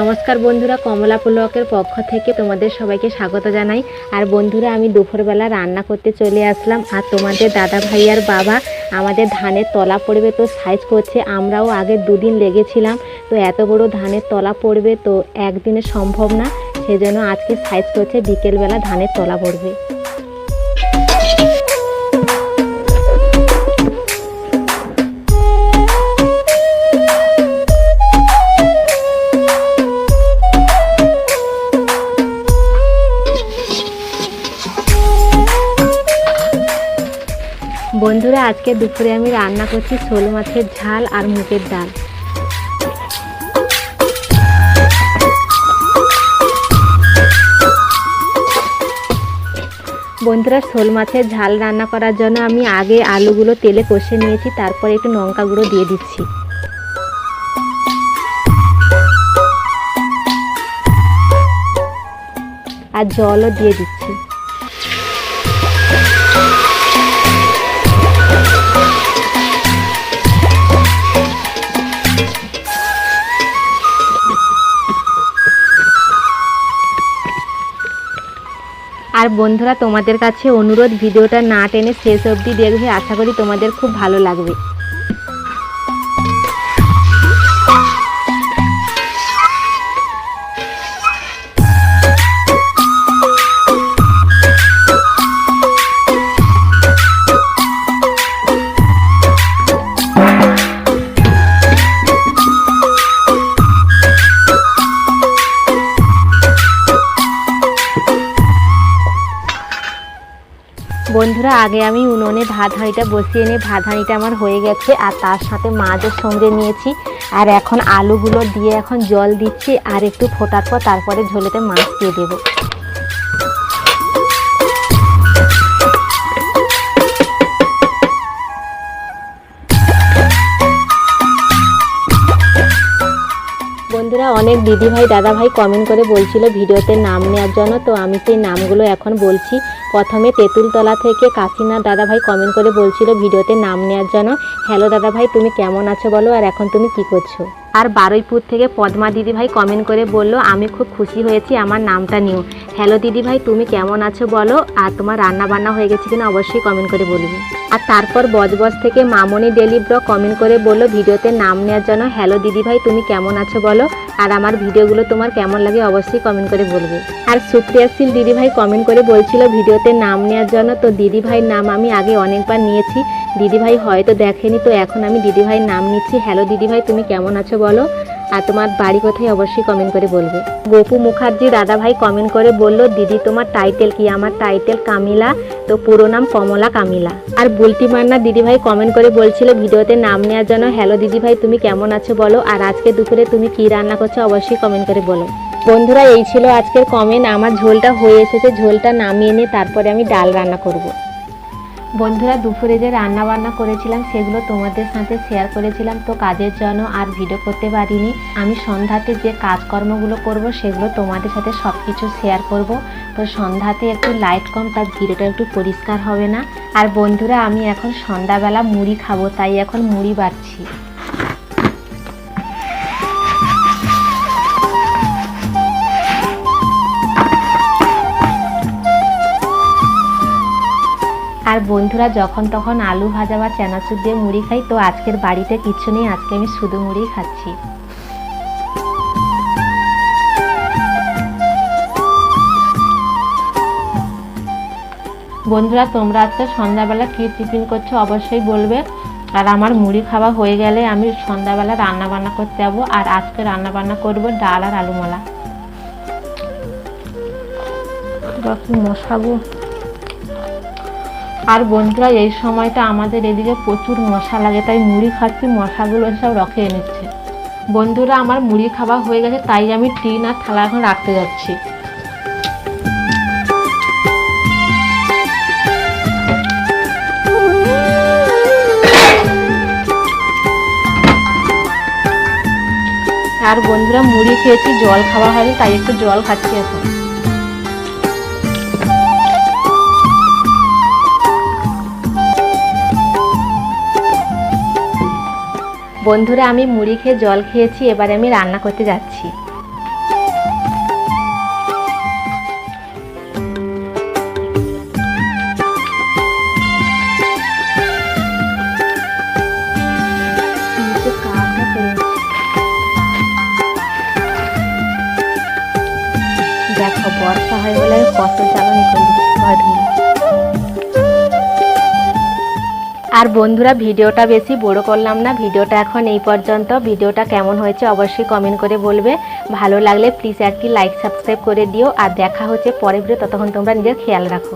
নমস্কার বন্ধুরা, কমলা ব্লকের পক্ষ থেকে তোমাদের সবাইকে স্বাগত জানাই। আর বন্ধুরা, আমি দুপুরবেলা রান্না করতে চলে আসলাম। আর তোমাদের দাদা ভাই আর বাবা আমাদের ধানের তলা পড়বে তো সাইজ করছে, আমরাও আগে দুদিন লেগেছিলাম। তো এত বড় ধানের তলা পড়বে তো একদিনে সম্ভব না। সেজন্য আজকে সাইজ করছে, বিকেলবেলা ধানের তলা পড়বে। বন্ধুরা, আজকে দুপুরে আমি রান্না করছি শোল মাছের ঝাল আর মুগের ডাল। বন্ধুরা শোল মাছের ঝাল রান্না করার জন্য আমি আগে আলুগুলো তেলে কষে নিয়েছি, তারপরে একটু লঙ্কা গুঁড়ো দিয়ে দিচ্ছি। আর জলও দিয়ে দিচ্ছি। আর বন্ধুরা, তোমাদের কাছে অনুরোধ, ভিডিওটা না টেনে শেষ অবধি দেখবে। আশা করি তোমাদের খুব ভালো লাগবে। বন্ধুরা, আগে আমি উনুনে ভাত হাঁড়িটা বসিয়ে নিয়ে ভাত হাঁড়িটা আমার হয়ে গেছে আর তার সাথে মাছও সঙ্গে নিয়েছি। আর এখন আলুগুলো দিয়ে এখন জল দিচ্ছি আর একটু ফোটার পর তারপরে ঝোলেতে মাছ দিয়ে দেবো। অনেক দিদি ভাই, দাদা ভাই কমেন্ট করে বলছিল ভিডিওতে নাম নেওয়ার জন্য। তো আমি সেই নামগুলো এখন বলছি। প্রথমে তেঁতুলতলা থেকে কাশিনা দাদা ভাই কমেন্ট করে বলছিল ভিডিওতে নাম নেওয়ার জন্য। হ্যালো দাদা ভাই, তুমি কেমন আছো বলো? আর এখন তুমি কি করছ? আর বারুইপুর থেকে পদ্মা দিদি ভাই কমেন্ট করে বলল, আমি খুব খুশি হয়েছি, আমার নামটা নিও হ্যালো দিদি ভাই তুমি কেমন আছো বলো? আর তোমার রান্না বান্না হয়ে গেছে কিনা অবশ্যই কমেন্ট করে বলবে। আর তারপর বজবজ থেকে মামনি ডেলি কমেন্ট করে বলল, ভিডিওতে নাম নেওয়ার জন্য হ্যালো দিদি ভাই তুমি কেমন আছো বলো? আর আমার ভিডিওগুলো তোমার কেমন লাগে অবশ্যই কমেন্ট করে বলবে। আর সুপ্রিয়াশীল দিদি ভাই কমেন্ট করে বলছিল, ভিডিওতে নাম নেওয়ার জন্য তো দিদি ভাইয়ের নাম আমি আগে অনেকবার নিয়েছি। দিদি ভাই হয়তো দেখেনি, তো এখন আমি দিদি ভাইয়ের নাম নিচ্ছি। হ্যালো দিদি ভাই তুমি কেমন আছো বলো? আর তোমার বাড়ি কোথায় অবশ্যই কমেন্ট করে বলবে। গোপু মুখার্জি দাদা ভাই কমেন্ট করে বলল, দিদি, তোমার টাইটেল কি? আমার টাইটেল কামিলা, তো পুরো নাম কমলা কামিলা। আর বুলটি মান্না দিদি ভাই কমেন্ট করে বলছিল, ভিডিওতে নাম নেওয়ার জন্য হ্যালো দিদি ভাই তুমি কেমন আছো বলো? আর আজকে দুপুরে তুমি কি রান্না করছ অবশ্যই কমেন্ট করে বলো। বন্ধুরা, এই ছিল আজকের কমেন্ট আমার ঝোলটা হয়ে এসেছে, ঝোলটা নামিয়ে নিয়ে তারপরে আমি ডাল রান্না করব। বন্ধুরা দুপুরে যে রান্না বান্না করেছিলাম, সেগুলো তোমাদের সাথে শেয়ার করেছিলাম। তো কাজের জন্য আর ভিডিও করতে পারিনি। আমি সন্ধ্যাতে যে কাজকর্মগুলো করব, সেগুলো তোমাদের সাথে সব কিছু শেয়ার করব। তো সন্ধ্যাতে একটু লাইট কম, তার ভিডিওটা একটু পরিষ্কার হবে না। আর বন্ধুরা, আমি এখন সন্ধ্যাবেলা মুড়ি খাব, তাই এখন মুড়ি বাড়ছি। আর বন্ধুরা, যখন তখন আলু ভাজা বা চানাচুর দিয়ে মুড়ি খাই, তো আজকের বাড়িতে কিচ্ছু নেই, আজকে আমি শুধু মুড়ি খাচ্ছি। বন্ধুরা, তোমরা আজকে সন্ধ্যাবেলা কী টিফিন করছ অবশ্যই বলবে। আর আমার মুড়ি খাওয়া হয়ে গেলে আমি সন্ধ্যাবেলা রান্না বান্না করতে যাব, আর আজকে রান্না বান্না করব ডাল আর আলু মলা মশাগো আর বন্ধুরা, এই সময়টা আমাদের এদিকে প্রচুর মশা লাগে, তাই মুড়ি খাচ্ছি, মশাগুলো সব রখে এনেছে। বন্ধুরা, আমার মুড়ি খাওয়া হয়ে গেছে, তাই আমি টিন আর থালা এখন রাখতে যাচ্ছি। আর বন্ধুরা, মুড়ি খেয়েছি, জল খাওয়া হয়নি, তাই একটু জল খাচ্ছি এখন। বন্ধুরা, আমি মুড়ি খেয়ে জল খেয়েছি, এবারে আমি রান্না করতে যাচ্ছি। দেখো, বর্ষা হয় বলে কত জ্বালানি করলি ঘর আর বন্ধুরা, ভিডিওটা বেশি বড় করলাম না। ভিডিওটা এখন এই পর্যন্ত। ভিডিওটা কেমন হয়েছে অবশ্যই কমেন্ট করে বলবে। ভালো লাগলে প্লিজ একটি লাইক সাবস্ক্রাইব করে দিও। আর দেখা হচ্ছে পরে ভিডিও ততক্ষণ তোমরা নিজের খেয়াল রাখো।